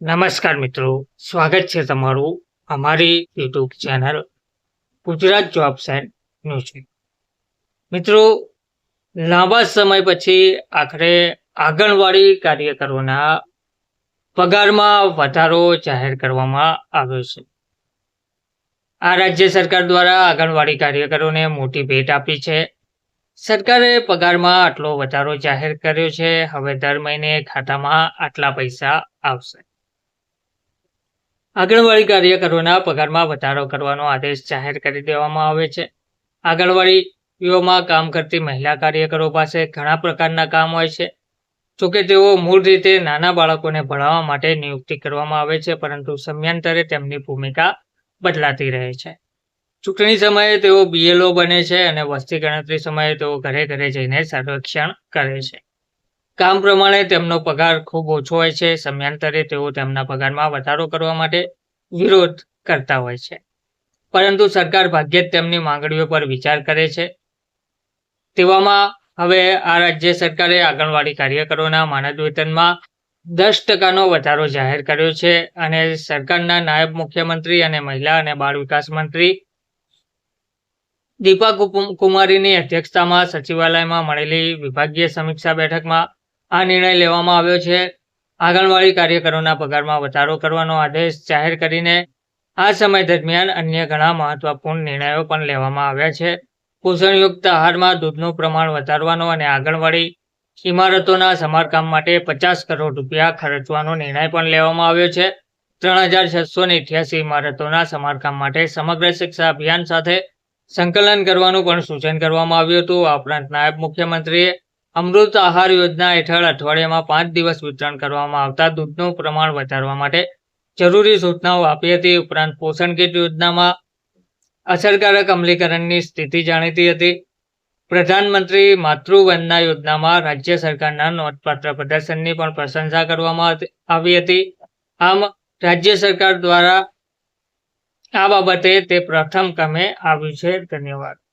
નમસ્કાર મિત્રો, સ્વાગત છે તમારું અમારી YouTube channel Gujarat job and news. મિત્રો, લાંબા સમય પછી આખરે આંગણવાડી કાર્યકરોના પગારમાં વધારો જાહેર કરવામાં આવ્યો છે. આ રાજ્ય સરકાર દ્વારા આંગણવાડી કાર્યકરોને મોટી ભેટ આપી છે. સરકારે પગારમાં આટલો વધારો જાહેર કર્યો છે. હવે દર મહિને ખાતામાં આટલા પૈસા આવશે. આંગણવાડી કાર્યકરોના પગારમાં વધારો કરવાનો આદેશ જાહેર કરી દેવામાં આવે છે. આંગણવાડીઓમાં કામ કરતી મહિલા કાર્યકરો પાસે ઘણા પ્રકારના કામ હોય છે. જોકે તેઓ મૂળ રીતે નાના બાળકોને ભણાવવા માટે નિયુક્તિ કરવામાં આવે છે, પરંતુ સમયાંતરે તેમની ભૂમિકા બદલાતી રહે છે. ચૂંટણી સમયે તેઓ બીએલઓ બને છે અને વસ્તી ગણતરી સમયે તેઓ ઘરે ઘરે જઈને સર્વેક્ષણ કરે છે. કામ પ્રમાણે તેમનો પગાર ખૂબ ઓછો હોય છે. સમયાંતરે તેઓ તેમના પગારમાં વધારો કરવા માટે વિરોધ કરતા હોય છે. પરંતુ સરકાર ભાગ્યે જ તેમની માંગણીઓ પર વિચાર કરે છે. તેવામાં હવે આ રાજ્ય સરકારે આંગણવાડી કાર્યકરોના માનદ વેતનમાં દસ ટકાનો વધારો જાહેર કર્યો છે અને સરકારના નાયબ મુખ્યમંત્રી અને મહિલા અને બાળ વિકાસ મંત્રી દીપા કુમારીની અધ્યક્ષતામાં સચિવાલયમાં મળેલી વિભાગીય સમીક્ષા બેઠકમાં આ નિર્ણય લેવામાં આવ્યો છે. આંગણવાડી કાર્યકરોના પગારમાં વધારો કરવાનો આદેશ જાહેર કરીને આ સમય દરમિયાન અન્ય ઘણા મહત્વપૂર્ણ નિર્ણયો પણ લેવામાં આવ્યા છે. પોષણયુક્ત આહારમાં દૂધનું પ્રમાણ વધારવાનો અને આંગણવાડી ઇમારતોના સમારકામ માટે પચાસ કરોડ રૂપિયા ખર્ચવાનો નિર્ણય પણ લેવામાં આવ્યો છે. ત્રણ હજાર છસો ને અઠ્યાસી ઇમારતોના સમારકામ માટે સમગ્ર શિક્ષા અભિયાન સાથે સંકલન કરવાનું પણ સૂચન કરવામાં આવ્યું હતું. આ ઉપરાંત નાયબ મુખ્યમંત્રીએ અમૃત આહાર યોજના હેઠળ અઠવાડિયામાં પાંચ દિવસ વિતરણ કરવામાં આવતા દૂધનું પ્રમાણ વધારવા માટે જરૂરી સૂચનાઓ આપી હતી. ઉપરાંત પોષણ કીટ યોજનામાં અસરકારક અમલીકરણની સ્થિતિ જાણીતી હતી. પ્રધાનમંત્રી માતૃવંદના યોજનામાં રાજ્ય સરકારના નોંધપાત્ર પ્રદર્શનની પણ પ્રશંસા કરવામાં આવી હતી. આમ, રાજ્ય સરકાર દ્વારા આ બાબતે તે પ્રથમ ક્રમે આવ્યું છે. ધન્યવાદ.